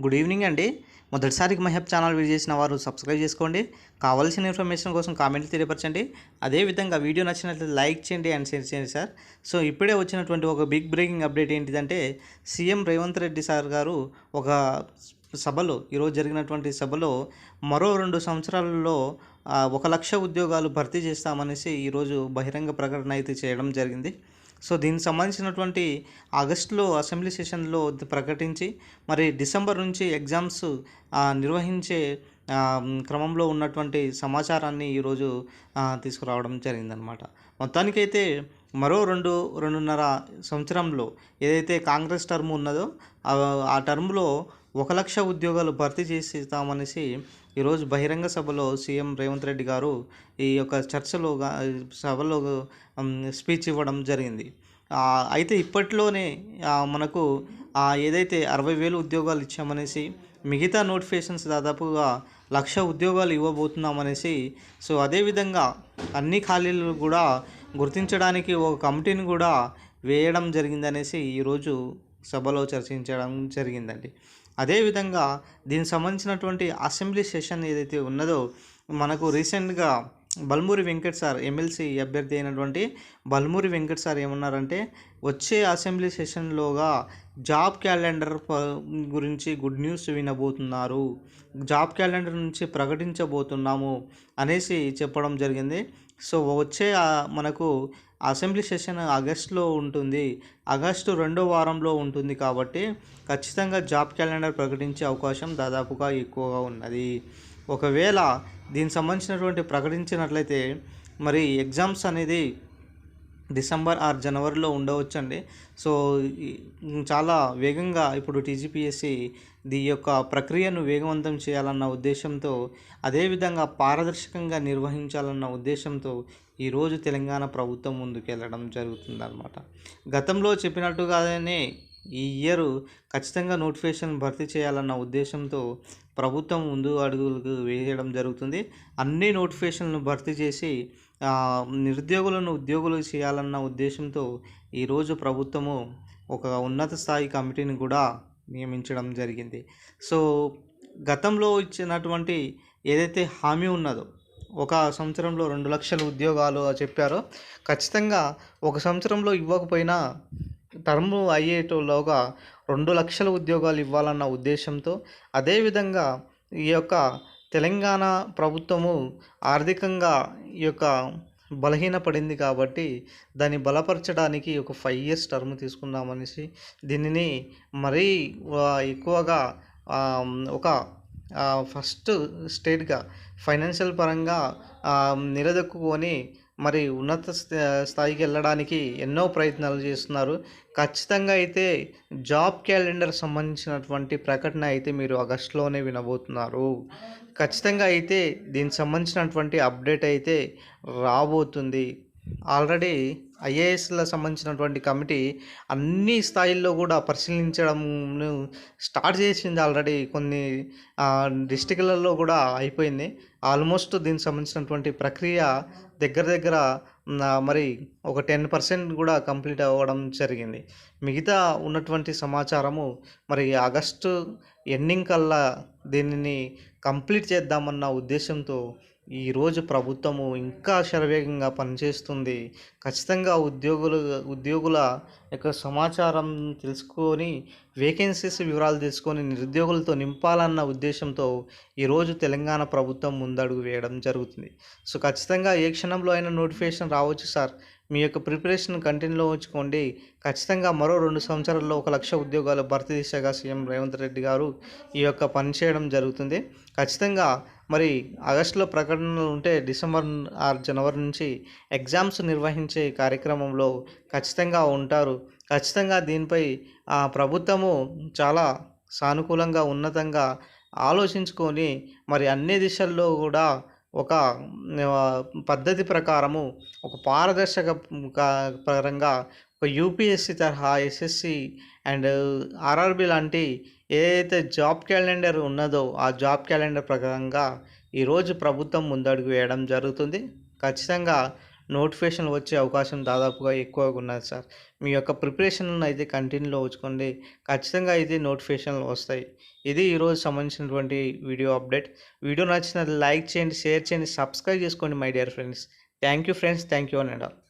Good evening అండి. మొదటిసారికి మహబ్ channel video చేసిన వారు సబ్స్క్రైబ్ చేసుకోండి. కావాల్సిన ఇన్ఫర్మేషన్ కోసం కామెంట్లు తెలియపరచండి. అదేవిధంగా వీడియో నచ్చినట్లయితే లైక్ చేయండి అండ్ షేర్ చేయండి సార్. సో ఇప్పుడే వచ్చినటువంటి ఒక బిగ్ బ్రేకింగ్ అప్డేట్ ఏంటిదంటే సీఎం రేవంత్ రెడ్డి సార్ గారు ఒక సభలో ఈరోజు జరిగినటువంటి సభలో మరో రెండు సంవత్సరాలలో ఒక లక్ష ఉద్యోగాలు భర్తీ చేస్తామనేసి ఈరోజు బహిరంగ ప్రకటన అయితే చేయడం జరిగింది. సో దీనికి సంబంధించినటువంటి ఆగస్టులో అసెంబ్లీ సెషన్లో ప్రకటించి మరి డిసెంబర్ నుంచి ఎగ్జామ్స్ నిర్వహించే క్రమంలో ఉన్నటువంటి సమాచారాన్ని ఈరోజు తీసుకురావడం జరిగిందనమాట మొత్తానికైతే మరో రెండు రెండున్నర సంవత్సరంలో ఏదైతే కాంగ్రెస్ టర్మ్ ఉన్నదో ఆ- టర్మ్లో ఒక లక్ష ఉద్యోగాలు భర్తీ చేసిస్తామనేసి ఈరోజు బహిరంగ సభలో సీఎం రేవంత్ రెడ్డి గారు ఈ యొక్క చర్చలో సభలో స్పీచ్ ఇవ్వడం జరిగింది. అయితే ఇప్పట్లోనే మనకు ఏదైతే అరవై వేలు ఉద్యోగాలు ఇచ్చామనేసి మిగతా నోటిఫికేషన్స్ దాదాపుగా లక్ష ఉద్యోగాలు ఇవ్వబోతున్నామనేసి సో అదేవిధంగా అన్ని ఖాళీలు కూడా గుర్తించడానికి ఒక కమిటీని కూడా వేయడం జరిగిందనేసి ఈరోజు సభలో చర్చించడం జరిగిందండి. అదేవిధంగా దీనికి సంబంధించినటువంటి అసెంబ్లీ సెషన్ ఏదైతే ఉన్నదో మనకు రీసెంట్గా బల్మూరి వెంకట్ సార్ ఎమ్మెల్సీ అభ్యర్థి అయినటువంటి బల్మూరి వెంకట్ సార్ ఏమన్నారంటే వచ్చే అసెంబ్లీ సెషన్లోగా జాబ్ క్యాలెండర్ గురించి గుడ్ న్యూస్ వినబోతున్నారు. జాబ్ క్యాలెండర్ నుంచి ప్రకటించబోతున్నాము అనేసి చెప్పడం జరిగింది. సో వచ్చే మనకు అసెంబ్లీ సెషన్ ఆగస్టులో ఉంటుంది. ఆగస్టు రెండో వారంలో ఉంటుంది కాబట్టి ఖచ్చితంగా జాబ్ క్యాలెండర్ ప్రకటించే అవకాశం దాదాపుగా ఎక్కువగా ఉన్నది. ఒకవేళ దీనికి సంబంధించినటువంటి ప్రకటించినట్లయితే మరి ఎగ్జామ్స్ అనేది డిసెంబర్ ఆర్ జనవరిలో ఉండవచ్చండి. సో చాలా వేగంగా ఇప్పుడు టీజీపీఎస్సి దీ యొక్క ప్రక్రియను వేగవంతం చేయాలన్న ఉద్దేశంతో అదేవిధంగా పారదర్శకంగా నిర్వహించాలన్న ఉద్దేశంతో ఈరోజు తెలంగాణ ప్రభుత్వం ముందుకెళ్ళడం జరుగుతుందన్నమాట. గతంలో చెప్పినట్టుగానే ఈ ఇయర్ ఖచ్చితంగా నోటిఫికేషన్ భర్తీ చేయాలన్న ఉద్దేశంతో ప్రభుత్వం ముందు అడుగులకు వేయడం జరుగుతుంది. అన్ని నోటిఫికేషన్లను భర్తీ చేసి నిరుద్యోగులను ఉద్యోగులు చేయాలన్న ఉద్దేశంతో ఈరోజు ప్రభుత్వము ఒక ఉన్నత స్థాయి కమిటీని కూడా నియమించడం జరిగింది. సో గతంలో ఇచ్చినటువంటి ఏదైతే హామీ ఉన్నదో ఒక సంవత్సరంలో రెండు లక్షల ఉద్యోగాలు చెప్పారో ఖచ్చితంగా ఒక సంవత్సరంలో ఇవ్వకపోయినా టర్మ్ అయ్యేటోలోగా రెండు లక్షల ఉద్యోగాలు ఇవ్వాలన్న ఉద్దేశంతో అదేవిధంగా ఈ యొక్క తెలంగాణ ప్రభుత్వము ఆర్థికంగా ఈ యొక్క బలహీనపడింది కాబట్టి దాన్ని బలపరచడానికి ఒక ఫైవ్ ఇయర్స్ టర్మ్ తీసుకుందామనేసి దీనిని మరీ ఎక్కువగా ఒక ఫస్ట్ స్టేట్గా ఫైనాన్షియల్ పరంగా నిలదొక్కుకొని మరి ఉన్నత స్థాయికి వెళ్ళడానికి ఎన్నో ప్రయత్నాలు చేస్తున్నారు. ఖచ్చితంగా అయితే జాబ్ క్యాలెండర్ సంబంధించినటువంటి ప్రకటన అయితే మీరు ఆగస్టులోనే వినబోతున్నారు. ఖచ్చితంగా అయితే దీనికి సంబంధించినటువంటి అప్డేట్ అయితే రాబోతుంది. ఆల్రెడీ ఐఏఎస్ల సంబంధించినటువంటి కమిటీ అన్ని స్థాయిల్లో కూడా పరిశీలించడం స్టార్ట్ చేసింది ఆల్రెడీ కొన్ని డిస్టిక్లలో కూడా అయిపోయింది. ఆల్మోస్ట్ దీనికి సంబంధించినటువంటి ప్రక్రియ దగ్గర దగ్గర మరి ఒక టెన్ పర్సెంట్ కూడా కంప్లీట్ అవ్వడం జరిగింది. మిగతా ఉన్నటువంటి సమాచారము మరి ఆగస్టు ఎండింగ్ కల్లా దీనిని కంప్లీట్ చేద్దామన్న ఉద్దేశంతో ఈరోజు ప్రభుత్వము ఇంకా శరవేగంగా పనిచేస్తుంది. ఖచ్చితంగా ఉద్యోగులు ఉద్యోగుల యొక్క సమాచారం తెలుసుకొని వేకెన్సీస్ వివరాలు తెలుసుకొని నిరుద్యోగులతో నింపాలన్న ఉద్దేశంతో ఈరోజు తెలంగాణ ప్రభుత్వం ముందడుగు వేయడం జరుగుతుంది. సో ఖచ్చితంగా ఏ క్షణంలో అయినా నోటిఫికేషన్ రావచ్చు సార్. మీ యొక్క ప్రిపరేషన్ కంటిన్యూలో ఉంచుకోండి. ఖచ్చితంగా మరో రెండు సంవత్సరాల్లో ఒక లక్ష ఉద్యోగాలు భర్తీ దిశగా సీఎం రేవంత్ రెడ్డి గారు ఈ యొక్క పని చేయడం జరుగుతుంది. ఖచ్చితంగా మరి ఆగస్టులో ప్రకటనలు ఉంటే డిసెంబర్ ఆర్ జనవరి నుంచి ఎగ్జామ్స్ నిర్వహించే కార్యక్రమంలో ఖచ్చితంగా ఉంటారు. ఖచ్చితంగా దీనిపై ఆ ప్రభుత్వము చాలా సానుకూలంగా ఉన్నతంగా ఆలోచించుకొని మరి అన్ని దిశల్లో కూడా ఒక పద్ధతి ప్రకారము ఒక పారదర్శక పరంగా ఒక యూపీఎస్సి తరహా ఎస్ఎస్సి అండ్ ఆర్ఆర్బి లాంటి ఏదైతే జాబ్ క్యాలెండర్ ఉన్నదో ఆ జాబ్ క్యాలెండర్ ప్రకారంగా ఈరోజు ప్రభుత్వం ముందడుగు వేయడం జరుగుతుంది. ఖచ్చితంగా నోటిఫికేషన్లు వచ్చే అవకాశం దాదాపుగా ఎక్కువగా ఉన్నది సార్. మీ యొక్క ప్రిపరేషన్లను అయితే కంటిన్యూలో ఉంచుకోండి. ఖచ్చితంగా అయితే నోటిఫికేషన్లు వస్తాయి. ఇది ఈరోజు సంబంధించినటువంటి వీడియో అప్డేట్. వీడియో నచ్చినది లైక్ చేయండి షేర్ చేయండి సబ్స్క్రైబ్ చేసుకోండి my dear friends. Thank you friends. Thank you అని